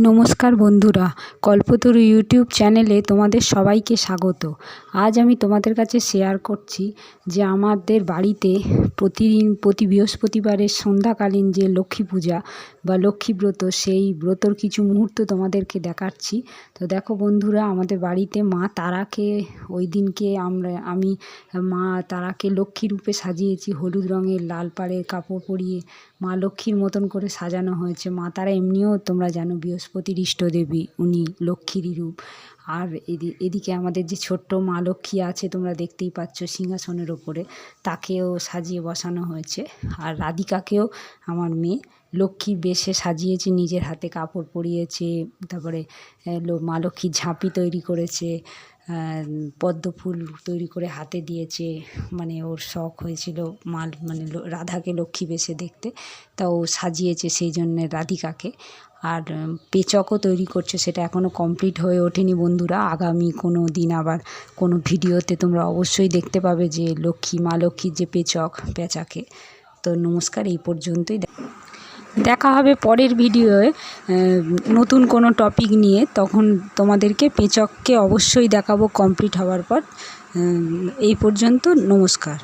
নমস্কার বন্ধুরা, কল্পতরু ইউটিউব চ্যানেলে তোমাদের সবাইকে স্বাগত। আজ আমি তোমাদের কাছে শেয়ার করছি যে আমাদের বাড়িতে প্রতিদিন, প্রতি বৃহস্পতিবারের সন্ধ্যাকালীন যে লক্ষ্মী পূজা বা লক্ষ্মী ব্রত, সেই ব্রতর কিছু মুহূর্ত তোমাদেরকে দেখাচ্ছি। তো দেখো বন্ধুরা, আমাদের বাড়িতে মা তারাকে ওই দিনকে আমরা, আমি, মা তারাকে লক্ষ্মী রূপে সাজিয়েছি। হলুদ রঙের লাল পাড়ের কাপড় পরিয়ে মা লক্ষ্মীর মতন করে সাজানো হয়েছে। মা তারা এমনিও তোমরা জানো বৃহস্পতির ইষ্টদেবী উনি লক্ষ্মীরই রূপ। আর এদি, এদিকে আমাদের যে ছোট্ট মা লক্ষ্মী আছে, তোমরা দেখতেই পাচ্ছ সিংহাসনের ওপরে তাকেও সাজিয়ে বসানো হয়েছে। আর রাধিকাকেও আমার মেয়ে লক্ষ্মীর বেশে সাজিয়েছে, নিজের হাতে কাপড় পরিয়েছে, তারপরে মা লক্ষ্মীর ঝাঁপি তৈরি করেছে পদ্ম ফুল তৈরি করে হাতে দিয়েছে মানে ওর শখ হয়েছিল মাল মানে রাধাকে লক্ষ্মী বেশে দেখতে, তা ও সাজিয়েছে সেই জন্যে রাধিকাকে। আর পেচকও তৈরি করছে, সেটা এখনও কমপ্লিট হয়ে ওঠেনি বন্ধুরা, আগামী কোনো দিন আবার কোনো ভিডিওতে তোমরা অবশ্যই দেখতে পাবে যে লক্ষ্মী, মা লক্ষ্মীর যে পেচক, পেঁচাকে। তো নমস্কার, এই পর্যন্তই দেখা হবে পরের ভিডিওয়ে নতুন কোনো টপিক নিয়ে। তখন তোমাদেরকে পেচককে অবশ্যই দেখাবো কমপ্লিট হওয়ার পর। এই পর্যন্ত নমস্কার।